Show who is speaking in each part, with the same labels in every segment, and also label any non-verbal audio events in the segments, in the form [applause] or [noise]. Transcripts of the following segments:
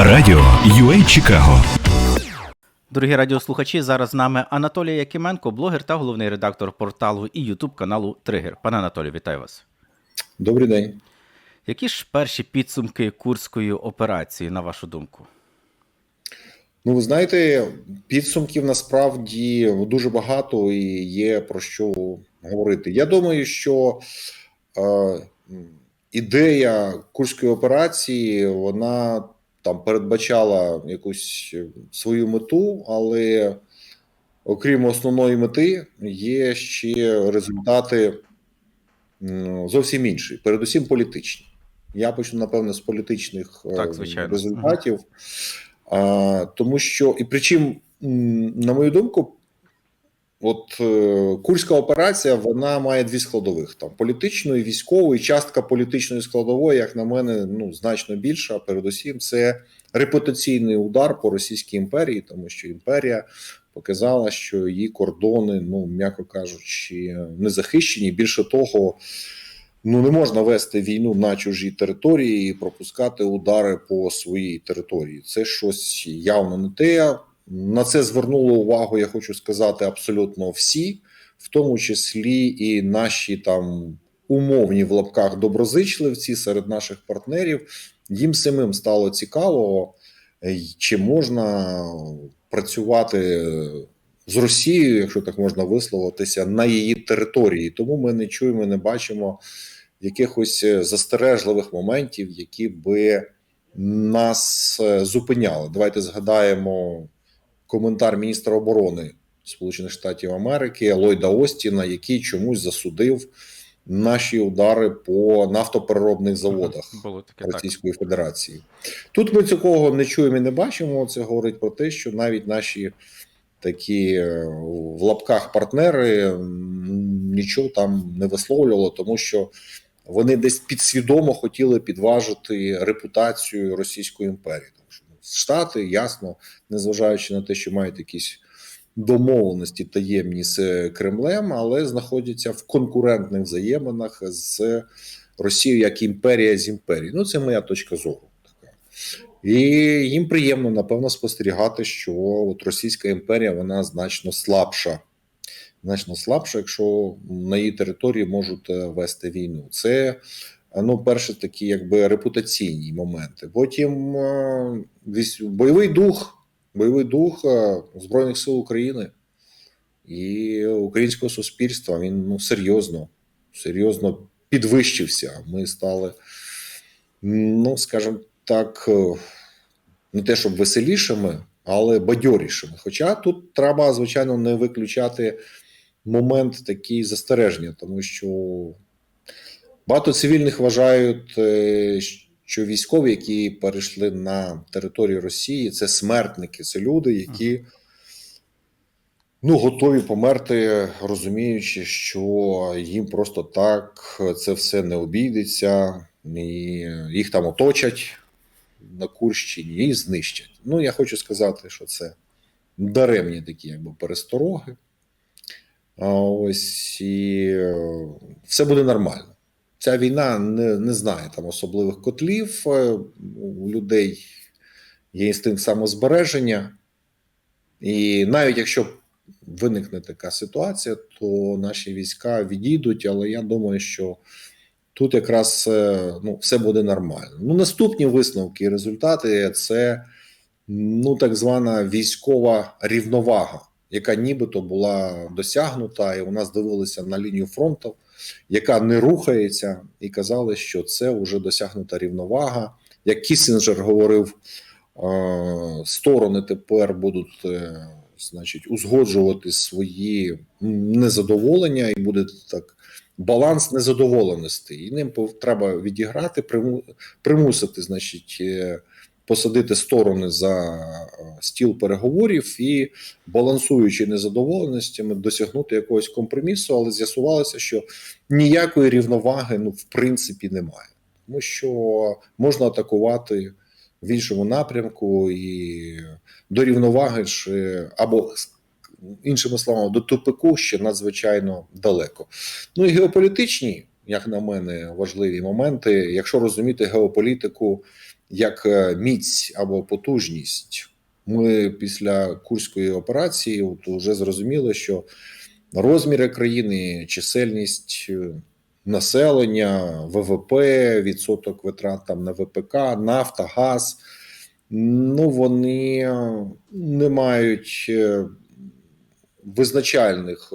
Speaker 1: Радіо UA Чикаго
Speaker 2: Дорогі радіослухачі, зараз з нами Анатолій Якименко, блогер та головний редактор порталу і Ютуб каналу Тригер. Пане Анатолію, вітаю вас.
Speaker 3: Добрий день.
Speaker 2: Які ж перші підсумки курської операції, на вашу думку?
Speaker 3: Ну, ви знаєте, підсумків насправді дуже багато і є про що говорити. Я думаю, що е, ідея курської операції вона там передбачала якусь свою мету, але окрім основної мети, є ще результати зовсім інші, передусім політичні. Я почну, напевне з політичних е,
Speaker 2: Так,
Speaker 3: результатів. Тому що, і причому, на мою думку, от е, Курська операція вона має дві складових: там політичну і військову, і частка політичної складової, як на мене, ну значно більша. Передусім, це репутаційний удар по Російській імперії, тому що імперія показала, що її кордони, ну м'яко кажучи, не захищені. Більше того, ну не можна вести війну на чужій території і пропускати удари по своїй території. Це щось явно не те. На це звернули увагу, я хочу сказати, абсолютно всі, в тому числі і наші там умовні в лапках доброзичливці серед наших партнерів. Їм самим стало цікаво, е, чи можна працювати з Росією, якщо так можна висловитися, на її території. Тому ми не чуємо, не бачимо якихось е, застережливих моментів, які би нас е, зупиняли. Давайте згадаємо коментар міністра оборони Сполучених Штатів Америки Ллойда Остіна, який чомусь засудив наші удари по нафтопереробних заводах.
Speaker 2: Таке так.
Speaker 3: Російської Федерації. Тут ми цього не чуємо і не бачимо. Це говорить про те, що навіть наші такі е, в лапках партнери нічого там не висловлювали, тому що вони десь підсвідомо хотіли підважити репутацію Російської імперії. Штати, ясно, незважаючи на те, що мають якісь домовленості таємні з Кремлем, але знаходяться в конкурентних взаєминах з Росією як імперія з імперією. Ну, це моя точка зору. Така. І їм приємно, напевно, спостерігати, що от Російська імперія вона значно слабша. Значно слабша, якщо на її території можуть е, вести війну. Це е, ну, перше, такі якби репутаційні моменти. Потім бойовий дух, бойовий дух Збройних сил України і українського суспільства він ну, серйозно, серйозно підвищився. Ми стали, ну, скажімо так, е, не те, щоб веселішими, але бадьорішими. Хоча тут треба, звичайно, не виключати момент такий застереження, тому що багато цивільних вважають, е, що військові, які перейшли на територію Росії, це смертники, це люди, які ну, готові померти, розуміючи, що їм просто так це все не обійдеться, і їх там оточать на Курщині і знищать. Ну, я хочу сказати, що це даремні такі якби перестороги. Ось і е, все буде нормально. Ця війна не, не знає там особливих котлів. е, У людей є інстинкт самозбереження. І навіть якщо виникне така ситуація, то наші війська відійдуть, але я думаю, що тут якраз е, ну, все буде нормально. Ну, наступні висновки і результати це ну, так звана військова рівновага, яка нібито була досягнута, і у нас дивилися на лінію фронту, яка не рухається, і казали, що це вже досягнута рівновага. Як Кісінджер говорив, е, сторони тепер будуть. е, Значить, узгоджувати свої незадоволення, і буде так баланс незадоволеності. І ним треба відіграти, примусити, значить, е, посадити сторони за е, стіл переговорів і, балансуючи незадоволеностями, досягнути якогось компромісу, але з'ясувалося, що ніякої рівноваги ну, в принципі немає, тому що можна атакувати в іншому напрямку і до рівноваги е, або іншими словами, до тупику ще надзвичайно далеко. Ну і геополітичні, як на мене, важливі моменти. Якщо розуміти геополітику як е, міць або потужність. Ми після Курської операції от вже зрозуміли, що розміри країни, чисельність е, населення, ВВП, відсоток витрат там на ВПК, нафта, газ. Ну, вони е, не мають визначальних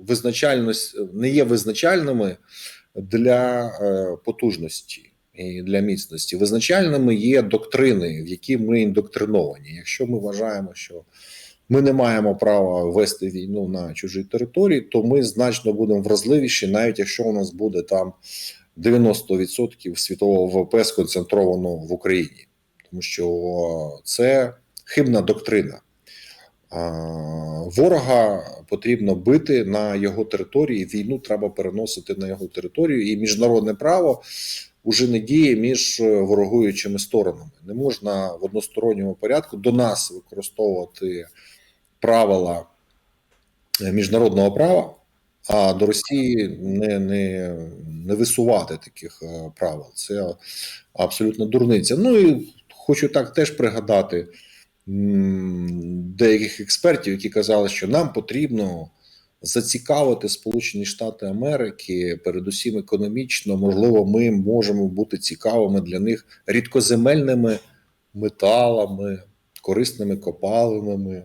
Speaker 3: визначальність не є визначальними для потужності для міцності. Визначальними є доктрини, в які ми індоктриновані. Якщо ми вважаємо, що ми не маємо права вести війну на чужій території, то ми значно будемо вразливіші, навіть якщо у нас буде там 90% світового ВВП сконцентровано в Україні, тому що це хибна доктрина. Ворога потрібно бити на його території. Війну треба переносити на його територію, і міжнародне право уже не діє між ворогуючими сторонами. Не можна в односторонньому порядку до нас використовувати правила е, міжнародного права, а до Росії не, не, не висувати таких е, правил. Це абсолютно дурниця. Ну і хочу так теж пригадати деяких експертів, які казали, що нам потрібно зацікавити Сполучені Штати Америки, передусім економічно, можливо, ми можемо бути цікавими для них рідкоземельними металами, корисними копалинами,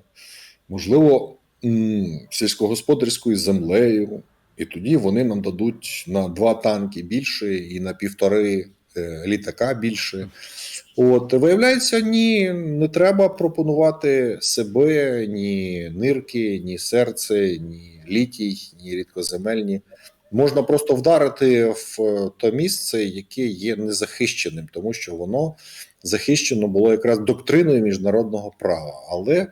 Speaker 3: можливо, сільськогосподарською землею. І тоді вони нам дадуть на два танки більше і на півтори е, літака більше. От виявляється, ні, не треба пропонувати себе, ні нирки, ні серце, ні літій, ні рідкоземельні. Можна просто вдарити в те місце, яке є незахищеним, тому що воно захищено було якраз доктриною міжнародного права. Але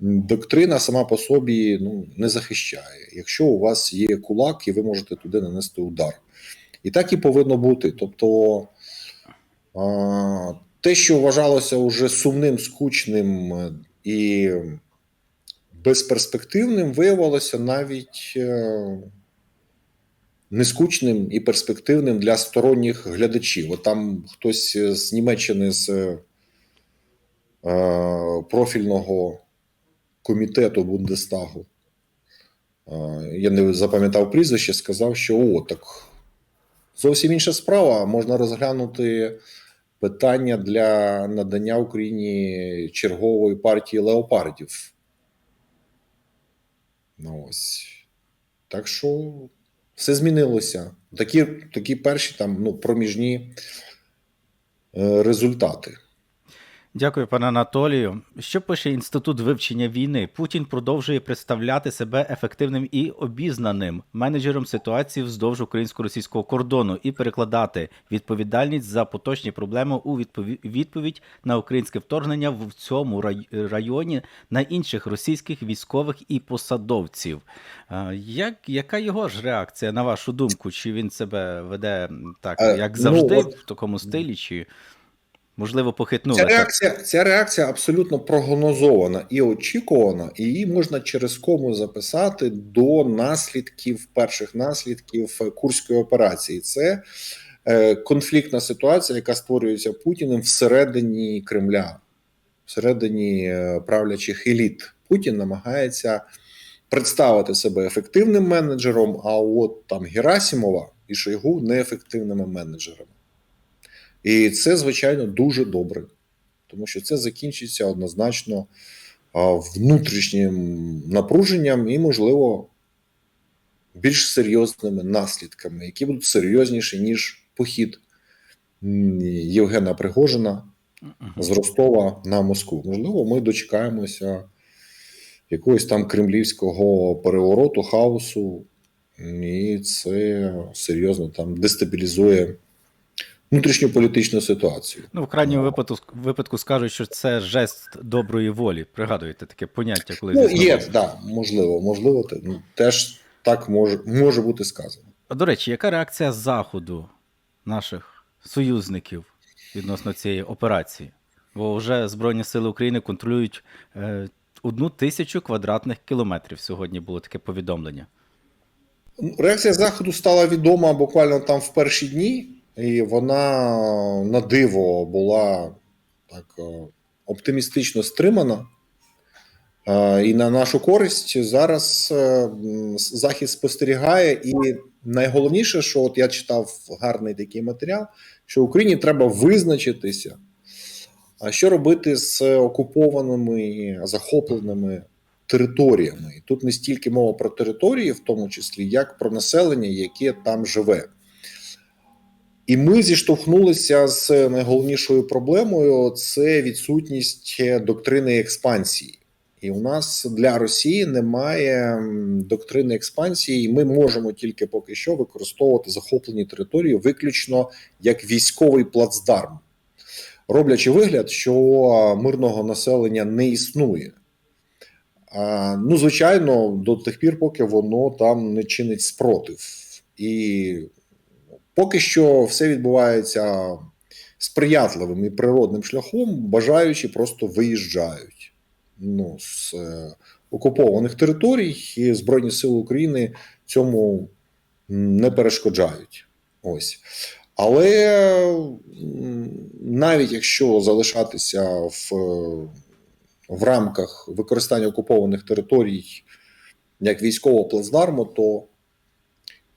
Speaker 3: доктрина сама по собі ну, не захищає. Якщо у вас є кулак, і ви можете туди нанести удар. І так і повинно бути. Тобто. Те, що вважалося уже сумним, скучним е, і безперспективним, виявилося навіть е, нескучним і перспективним для сторонніх глядачів. От там хтось з Німеччини з е, профільного комітету Бундестагу, е, я не запам'ятав прізвище, сказав, що о, так зовсім інша справа. Можна розглянути питання для надання Україні чергової партії леопардів. Ну ось. Так що все змінилося. Такі, такі перші там ну, проміжні е, результати.
Speaker 2: Дякую, пане Анатолію. Що пише Інститут вивчення війни? Путін продовжує представляти себе ефективним і обізнаним менеджером ситуації вздовж українсько-російського кордону і перекладати відповідальність за поточні проблеми у відповідь на українське вторгнення в цьому рай- районі на інших російських військових і посадовців. Як, яка його ж реакція, на вашу думку? Чи він себе веде так,
Speaker 3: Е,
Speaker 2: як
Speaker 3: ну,
Speaker 2: завжди, в такому стилі, чи можливо похитнули?
Speaker 3: Ця реакція, ця реакція абсолютно прогнозована і очікувана, і її можна через кому записати до наслідків, перших наслідків е, Курської операції. Це е, конфліктна ситуація, яка створюється Путіним всередині Кремля, всередині е, правлячих еліт. Путін намагається представити себе ефективним менеджером, а от там Герасімова і Шойгу неефективними менеджерами. І це, звичайно, дуже добре, тому що це закінчиться однозначно внутрішнім напруженням і, можливо, більш серйозними наслідками, які будуть серйозніші, ніж похід Євгена Пригожина з Ростова на Москву. Можливо, ми дочекаємося якогось там кремлівського перевороту, хаосу, і це серйозно там дестабілізує внутрішню політичну ситуацію.
Speaker 2: Ну, в крайньому випадку, випадку скажуть, що це жест доброї волі. Пригадуєте таке поняття, коли
Speaker 3: Ну, є,
Speaker 2: словом.
Speaker 3: да, можливо, можливо, ну, теж так може, може бути сказано.
Speaker 2: А, До речі, яка реакція Заходу, наших союзників відносно цієї операції? Бо вже Збройні Сили України контролюють е, одну тисячу квадратних кілометрів. Сьогодні було таке повідомлення.
Speaker 3: Реакція Заходу стала відома буквально там в перші дні, і вона на диво була так е, оптимістично стримана. Е, І на нашу користь зараз е, Захід спостерігає. І найголовніше, що от я читав гарний такий матеріал, що Україні треба визначитися, що робити з окупованими захопленими територіями. І тут не стільки мова про території, в тому числі, як про населення, яке там живе. І ми зіштовхнулися з найголовнішою проблемою це відсутність доктрини експансії. І у нас для Росії немає доктрини експансії, і ми можемо тільки поки що використовувати захоплені території виключно як військовий плацдарм, роблячи вигляд, що мирного населення не існує. Ну, звичайно, до тих пір, поки воно там не чинить спротив. І поки що все відбувається сприятливим і природним шляхом, бажаючі просто виїжджають ну, з е, окупованих територій, і Збройні Сили України цьому не перешкоджають. Ось. Але навіть якщо залишатися в, в рамках використання окупованих територій як військового плацдарму, то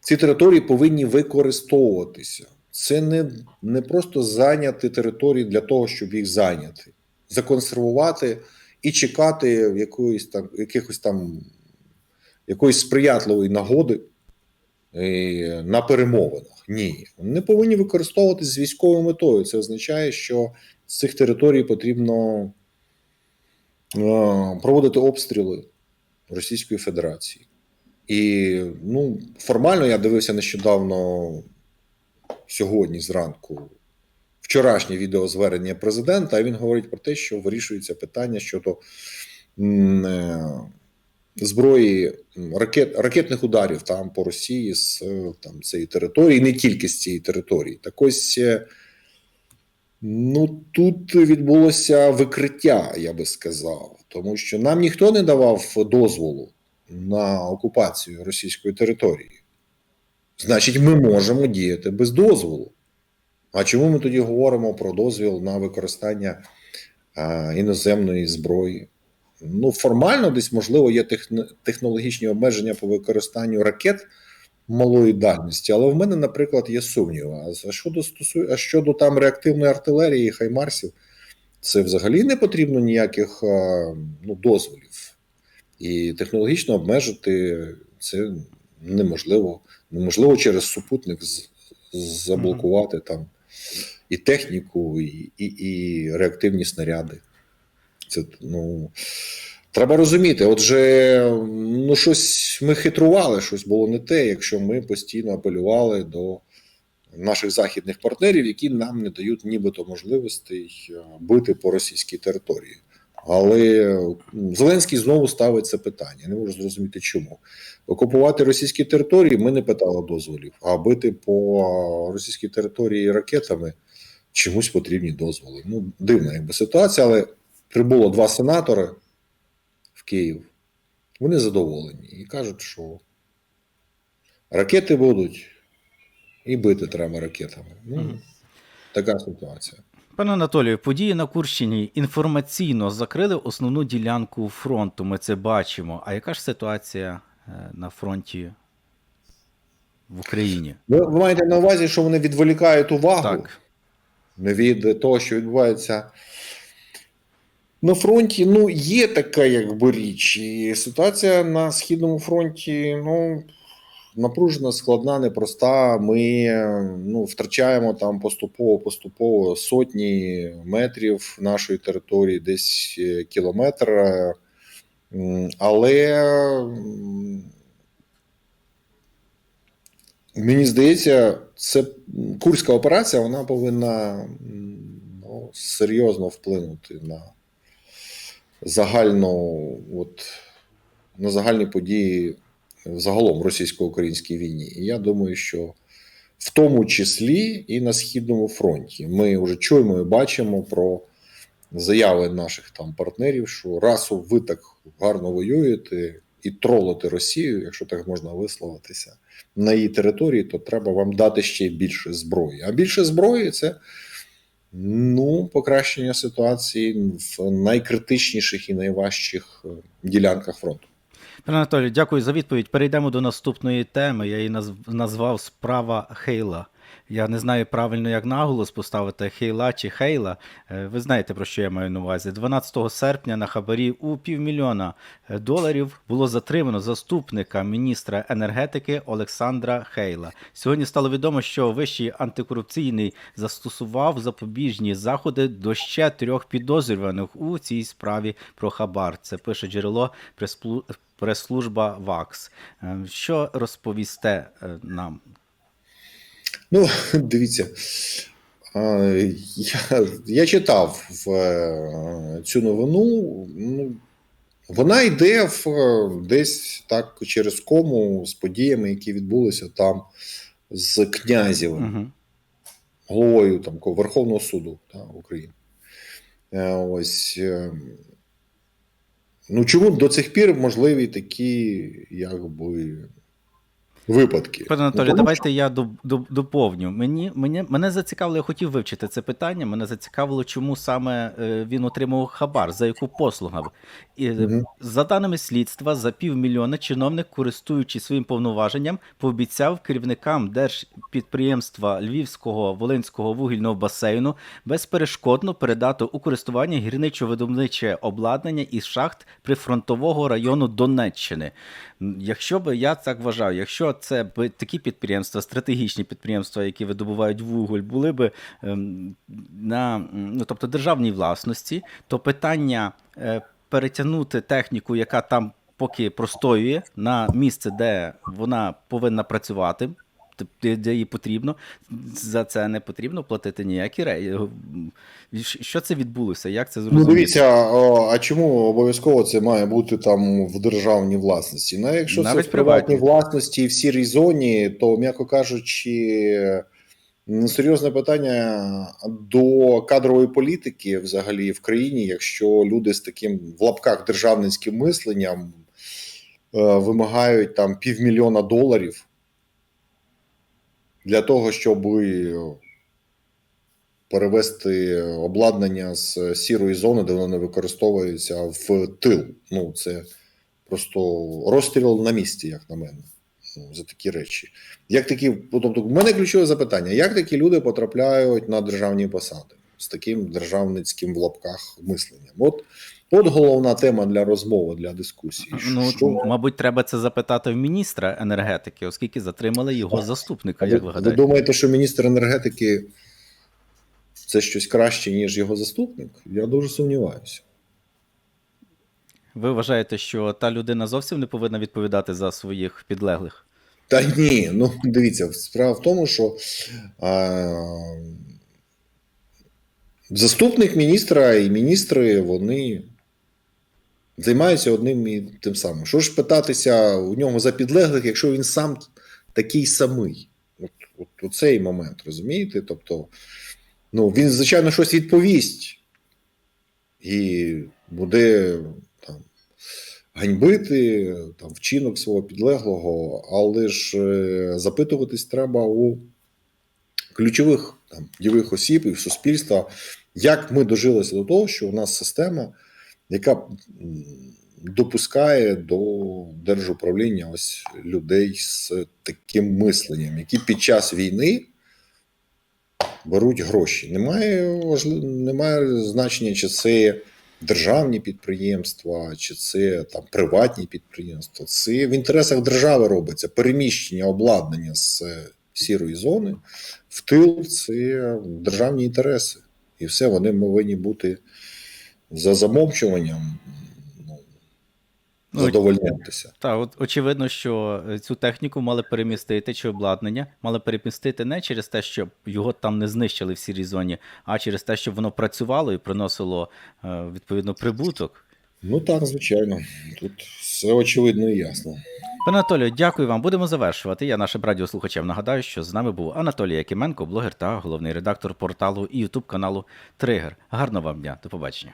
Speaker 3: ці території повинні використовуватися. Це не, не просто зайняти території для того, щоб їх зайняти, законсервувати і чекати якоїсь там, якихось там якоїсь сприятливої нагоди е, на перемовинах. Ні, вони повинні використовуватись з військовою метою. Це означає, що з цих територій потрібно е, проводити обстріли Російської Федерації. І ну, формально я дивився нещодавно сьогодні зранку вчорашнє відеозвернення президента. і Він говорить про те, що вирішується питання щодо е, зброї ракет, ракетних ударів там по Росії з е, там, цієї території, не тільки з цієї території. Так ось. е, Ну, тут відбулося викриття, я би сказав, тому що нам ніхто не давав дозволу на окупацію російської території. Значить, ми можемо діяти без дозволу. А чому ми тоді говоримо про дозвіл на використання а, іноземної зброї? Ну, формально, десь, можливо, є технологічні обмеження по використанню ракет малої дальності, але в мене, наприклад, є сумніви. А щодо, стосу... а щодо там реактивної артилерії, хаймарсів, це взагалі не потрібно ніяких а, ну, дозволів. І технологічно обмежити це неможливо. Неможливо через супутник заблокувати там і техніку, і, і, і реактивні снаряди. Це ну. Треба розуміти, отже, ну щось ми хитрували, щось було не те, якщо ми постійно апелювали до наших західних партнерів, які нам не дають нібито можливостей бити по російській території. Але Зеленський знову ставить це питання. Я Не можу зрозуміти, чому окупувати російські території. Ми не питали дозволів, а бити по російській території ракетами чомусь потрібні дозволи. Ну дивна якби ситуація, але прибуло два сенатори в Київ. Вони задоволені і кажуть, що ракети будуть, і бити треба ракетами. Ну, така ситуація.
Speaker 2: Пане Анатолію, події на Курщині інформаційно закрили основну ділянку фронту. Ми це бачимо. А яка ж ситуація е, на фронті в Україні?
Speaker 3: Ви, ви маєте на увазі, що вони відволікають увагу
Speaker 2: Так.
Speaker 3: від того, що відбувається на фронті. Ну, є така якби річ. І ситуація на Східному фронті, ну. Напружена, складна, непроста. Ми ну, втрачаємо там поступово поступово сотні метрів нашої території, десь е, кілометр. Але мені здається, це курська операція вона повинна ну, серйозно вплинути на загальну, от, на загальні події загалом російсько-українській війні. І я думаю, що в тому числі і на Східному фронті ми вже чуємо і бачимо про заяви наших там партнерів, що раз ви так гарно воюєте, і тролити Росію, якщо так можна висловитися, на її території, то треба вам дати ще більше зброї. А більше зброї це ну, покращення ситуації в найкритичніших і найважчих е, ділянках фронту.
Speaker 2: Пане Анатолію, дякую за відповідь. Перейдемо до наступної теми. Я її наз- назвав справа Хейла. Я не знаю правильно, як наголос поставити Хейла чи Хейла. Е, Ви знаєте, про що я маю на увазі. 12 серпня на хабарі у півмільйона доларів було затримано заступника міністра енергетики Олександра Хейла. Сьогодні стало відомо, що Вищий антикорупційний застосував запобіжні заходи до ще трьох підозрюваних у цій справі про хабар. Це пише джерело прес-плу- прес-служба ВАКС. Е, Що розповісте е, нам?
Speaker 3: Ну, [laughs] дивіться, я, я читав в, е, цю новину. Ну, вона йде в, десь так через кому з подіями, які відбулися там з Князєвим,
Speaker 2: Угу.
Speaker 3: головою там, Верховного суду та, України. Ось. Ну, чому до цих пір можливі такі, якби. Випадки.
Speaker 2: Пане Анатолій,
Speaker 3: Ну, тому
Speaker 2: давайте я до- до- доповню. Мені, мені, мене зацікавило, я хотів вивчити це питання. Мене зацікавило, чому саме е, він отримав хабар, за яку послугу. І,
Speaker 3: Мгм.
Speaker 2: За даними слідства, за півмільйона чиновник, користуючись своїм повноваженням, пообіцяв керівникам держпідприємства Львівського Волинського вугільного басейну безперешкодно передати у користування гірничо-видобниче обладнання із шахт прифронтового району Донеччини. Якщо би я так вважав, якщо це б такі підприємства, стратегічні підприємства, які видобувають вуголь, були б ем, на ну, тобто державній власності, то питання е, перетягнути техніку, яка там поки простоює, на місце, де вона повинна працювати. Т- Де їй потрібно, за це не потрібно платити ніякі рейси. Що це відбулося? Як це
Speaker 3: Ну, дивіться, а чому обов'язково це має бути там в державній власності? Ну, якщо
Speaker 2: Навіть
Speaker 3: це в приватній власності і в сірій зоні, то, м'яко кажучи, м, серйозне питання до кадрової політики взагалі в країні, якщо люди з таким в лапках державницьким мисленням е, вимагають там півмільйона доларів для того, щоб перевести обладнання з сірої зони, де воно не використовується, в тил. Ну, це просто розстріл на місці, як на мене. Ну, за такі речі. Як такі, ну, тобто, в мене ключове запитання: як такі люди потрапляють на державні посади з таким державницьким в лапках мисленням? От, от головна тема для розмови, для дискусії.
Speaker 2: Ну,
Speaker 3: Що-
Speaker 2: мабуть, треба це запитати в міністра енергетики, оскільки затримали його заступника, як ви
Speaker 3: ви, ви думаєте, що міністр енергетики це щось краще, ніж його заступник? Я дуже сумніваюся.
Speaker 2: Ви вважаєте, що та людина зовсім не повинна відповідати за своїх підлеглих?
Speaker 3: Та ні, ну дивіться, справа в тому, що а, заступник міністра і міністри вони займаються одним і тим самим. Що ж питатися у нього за підлеглих, якщо він сам такий самий? От, от, от цей момент, розумієте? Тобто, ну, він, звичайно, щось відповість і буде там ганьбити там, вчинок свого підлеглого, але ж е, запитуватись треба у ключових там, дієвих осіб і в суспільства, як ми дожилися до того, що у нас система, яка допускає до держуправління ось людей з таким мисленням, які під час війни беруть гроші. Немає важли... немає значення, чи це державні підприємства, чи це там приватні підприємства. Це в інтересах держави робиться переміщення обладнання з е, сірої зони в тил це державні інтереси. І все вони повинні бути за замовчуванням ну,
Speaker 2: Ну,
Speaker 3: задовольнятися.
Speaker 2: Так, от очевидно, що е, цю техніку мали перемістити чи обладнання, мали перемістити не через те, щоб його там не знищили в сірій зоні, а через те, щоб воно працювало і приносило е, відповідно прибуток.
Speaker 3: Ну так, звичайно. Тут все очевидно і ясно.
Speaker 2: Пане Анатолію, дякую вам. Будемо завершувати. Я нашим радіослухачам нагадаю, що з нами був Анатолій Якименко, блогер та головний редактор порталу і ютуб каналу Тригер. Гарного вам дня, до побачення.